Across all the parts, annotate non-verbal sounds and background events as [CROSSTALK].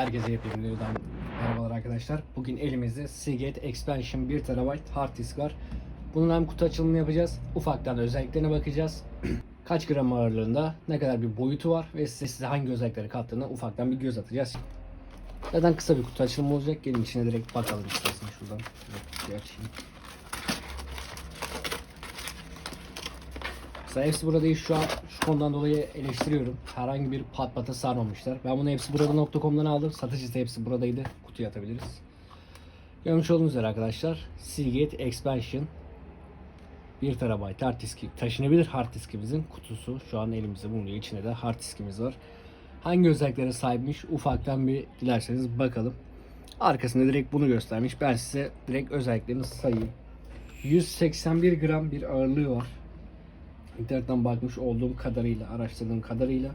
Herkese hepimden merhabalar arkadaşlar. Bugün elimizde Seagate Expansion 1 TB hard disk var. Bunun hem kutu açılımını yapacağız. Ufaktan özelliklerine bakacağız. [CLEARS THROAT] Kaç gram ağırlığında, ne kadar bir boyutu var ve size, size hangi özellikleri kattığına ufaktan bir göz atacağız. Zaten kısa bir kutu açılımı olacak. Gelin içine direkt bakalım istersen şuradan. Kutuyu açayım. Mesela hepsi burada değil şu an şu konudan dolayı eleştiriyorum. Herhangi bir pat pata sarmamışlar. Ben bunu hepsi burada.com'dan aldım. Satıcısı hepsi buradaydı. Kutuya atabiliriz. Görmüş olduğunuz üzere arkadaşlar. Seagate Expansion 1 TB hard diski taşınabilir hard diskimizin kutusu şu an elimizde bulunuyor. İçinde de hard diskimiz var. Hangi özelliklere sahipmiş ufaktan bir dilerseniz bakalım. Arkasında direkt bunu göstermiş. Ben size direkt özelliklerini sayayım. 181 gram bir ağırlığı var. İnternetten bakmış olduğum kadarıyla, araştırdığım kadarıyla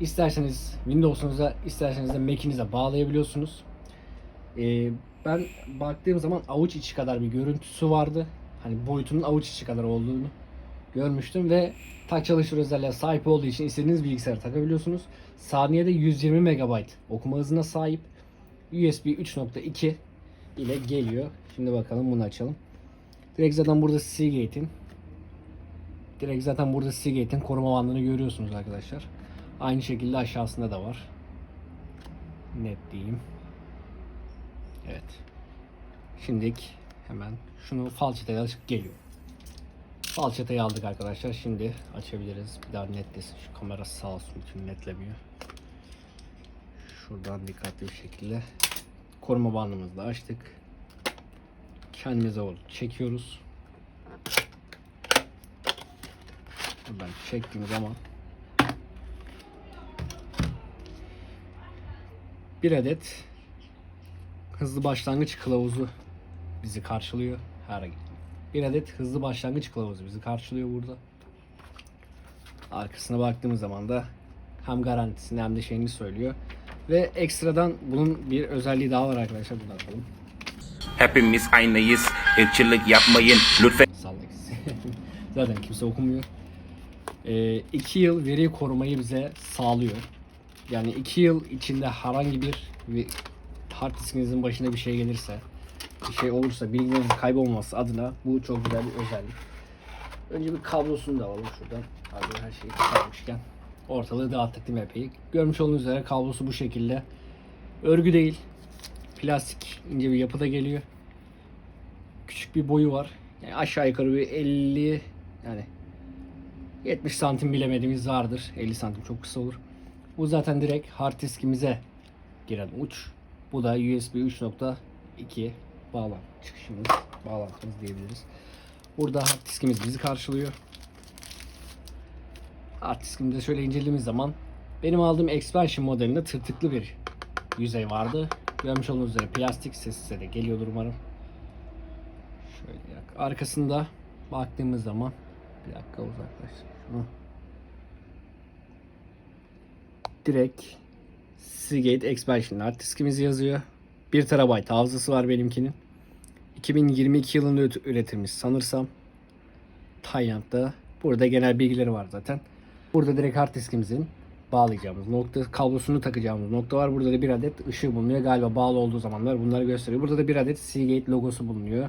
isterseniz Windows'unuza, isterseniz de Mac'inize bağlayabiliyorsunuz. Ee, ben baktığım zaman avuç içi kadar bir görüntüsü vardı. Hani boyutunun avuç içi kadar olduğunu görmüştüm ve tak çalışır özelliğe sahip olduğu için istediğiniz bilgisayara takabiliyorsunuz. Saniyede 120 MB okuma hızına sahip. USB 3.2 ile geliyor. Şimdi bakalım bunu açalım. Direkt zaten burada Seagate'in Direkt zaten burada Seagate'in koruma bandını görüyorsunuz arkadaşlar. Aynı şekilde aşağısında da var. Net diyeyim. Evet. Şimdilik hemen şunu falçataya açıp geliyor. Falçatayı aldık arkadaşlar. Şimdi açabiliriz. Bir daha netlesin. Şu kamera sağ olsun bütün netlemiyor. Şuradan dikkatli bir şekilde koruma bandımızı da açtık. Kendimize doğru çekiyoruz. Buradan çektiğim zaman bir adet hızlı başlangıç kılavuzu bizi karşılıyor. Her bir adet hızlı başlangıç kılavuzu bizi karşılıyor burada. Arkasına baktığımız zaman da hem garantisini hem de şeyini söylüyor. Ve ekstradan bunun bir özelliği daha var arkadaşlar. Bunu atalım. Hepimiz aynıyız. Irkçılık yapmayın lütfen. [LAUGHS] Zaten kimse okumuyor. 2 yıl veri korumayı bize sağlıyor. Yani 2 yıl içinde herhangi bir hard diskinizin başına bir şey gelirse, bir şey olursa bilgilerinizin kaybolmaması adına bu çok güzel bir özellik. Önce bir kablosunu da alalım şuradan. Hazır her şeyi çıkarmışken. Ortalığı dağıttık değil mi epey? Görmüş olduğunuz üzere kablosu bu şekilde. Örgü değil. Plastik ince bir yapıda geliyor. Küçük bir boyu var. Yani aşağı yukarı bir 50 yani 70 santim bilemediğimiz vardır. 50 santim çok kısa olur. Bu zaten direkt hard diskimize giren uç. Bu da USB 3.2 bağlantı çıkışımız, bağlantımız diyebiliriz. Burada hard diskimiz bizi karşılıyor. Hard diskimizi şöyle incelediğimiz zaman benim aldığım expansion modelinde tırtıklı bir yüzey vardı. Görmüş olduğunuz üzere plastik ses size de geliyordur umarım. Şöyle. Arkasında baktığımız zaman bir dakika uzaklaş. Direkt Seagate Expansion hard diskimiz yazıyor. 1 TB hafızası var benimkinin. 2022 yılında üret- üretilmiş sanırsam. Tayland'da. Burada genel bilgileri var zaten. Burada direkt hard diskimizin bağlayacağımız nokta, kablosunu takacağımız nokta var. Burada da bir adet ışığı bulunuyor. Galiba bağlı olduğu zamanlar bunları gösteriyor. Burada da bir adet Seagate logosu bulunuyor.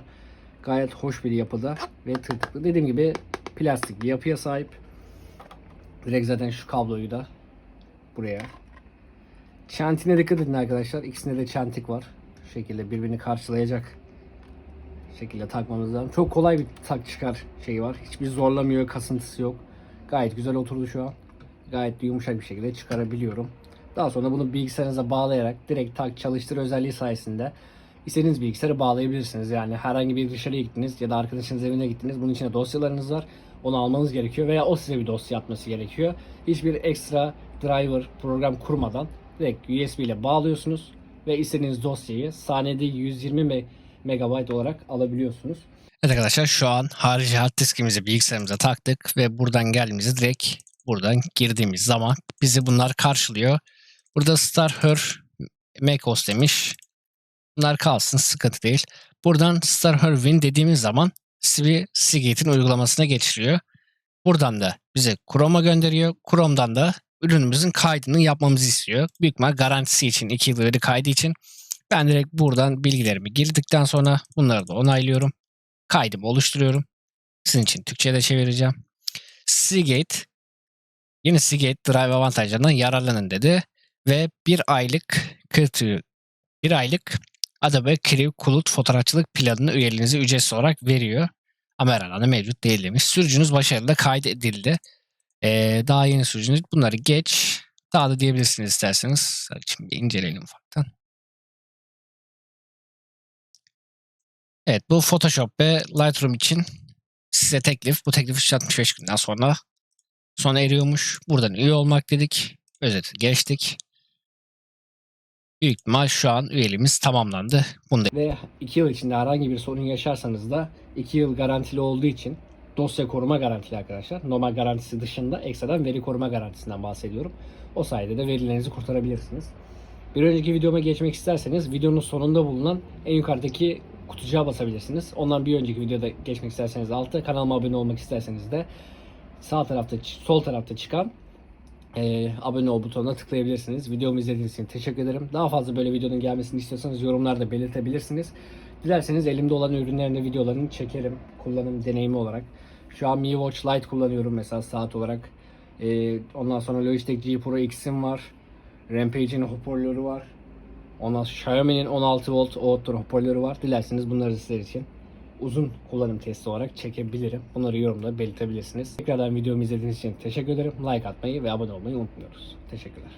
Gayet hoş bir yapıda ve tırtıklı. Dediğim gibi plastik bir yapıya sahip. Direkt zaten şu kabloyu da buraya. Çentine dikkat edin arkadaşlar. İkisinde de çentik var. Şu şekilde birbirini karşılayacak şekilde takmamız lazım. Çok kolay bir tak çıkar şeyi var. Hiçbir zorlamıyor, kasıntısı yok. Gayet güzel oturdu şu an. Gayet yumuşak bir şekilde çıkarabiliyorum. Daha sonra bunu bilgisayarınıza bağlayarak direkt tak çalıştır özelliği sayesinde istediğiniz bilgisayarı bağlayabilirsiniz. Yani herhangi bir dışarıya gittiniz ya da arkadaşınız evine gittiniz. Bunun içinde dosyalarınız var. Onu almanız gerekiyor veya o size bir dosya atması gerekiyor. Hiçbir ekstra driver program kurmadan direkt USB ile bağlıyorsunuz ve istediğiniz dosyayı saniyede 120 me- megabayt olarak alabiliyorsunuz. Evet arkadaşlar şu an harici hard diskimizi bilgisayarımıza taktık ve buradan geldiğimizde direkt buradan girdiğimiz zaman bizi bunlar karşılıyor. Burada Starher macOS demiş. Bunlar kalsın sıkıntı değil. Buradan Starher Win dediğimiz zaman sizi Seagate'in uygulamasına geçiriyor. Buradan da bize Chrome'a gönderiyor. Chrome'dan da ürünümüzün kaydını yapmamızı istiyor. Büyük ihtimal garantisi için 2 yıl veri kaydı için ben direkt buradan bilgilerimi girdikten sonra bunları da onaylıyorum. Kaydımı oluşturuyorum. Sizin için Türkçe'ye de çevireceğim. Seagate yeni Seagate Drive avantajlarından yararlanın dedi ve bir aylık kırtı bir aylık Adobe Crew Kulut fotoğrafçılık planını üyeliğinize ücretsiz olarak veriyor. Ama her alanda mevcut değil demiş. Sürücünüz başarılı kaydedildi. Ee, daha yeni sürücünüz. Bunları geç. Daha da diyebilirsiniz isterseniz. Şimdi inceleyelim ufaktan. Evet bu Photoshop ve Lightroom için size teklif. Bu teklif 365 günden sonra sona eriyormuş. Buradan üye olmak dedik. Özeti geçtik. Büyük ihtimal şu an üyeliğimiz tamamlandı. Bunda ve 2 yıl içinde herhangi bir sorun yaşarsanız da 2 yıl garantili olduğu için dosya koruma garantili arkadaşlar. Normal garantisi dışında ekstradan veri koruma garantisinden bahsediyorum. O sayede de verilerinizi kurtarabilirsiniz. Bir önceki videoma geçmek isterseniz videonun sonunda bulunan en yukarıdaki kutucuğa basabilirsiniz. Ondan bir önceki videoda geçmek isterseniz altta kanalıma abone olmak isterseniz de sağ tarafta sol tarafta çıkan e, abone ol butonuna tıklayabilirsiniz. Videomu izlediğiniz için teşekkür ederim. Daha fazla böyle videonun gelmesini istiyorsanız yorumlarda belirtebilirsiniz. Dilerseniz elimde olan ürünlerin de videolarını çekerim. Kullanım deneyimi olarak. Şu an Mi Watch Lite kullanıyorum mesela saat olarak. E, ondan sonra Logitech G Pro X'im var. Rampage'in hoparlörü var. Ondan sonra Xiaomi'nin 16 volt outdoor hoparlörü var. Dilerseniz bunları sizler için uzun kullanım testi olarak çekebilirim. Bunları yorumda belirtebilirsiniz. Tekrardan videomu izlediğiniz için teşekkür ederim. Like atmayı ve abone olmayı unutmuyoruz. Teşekkürler.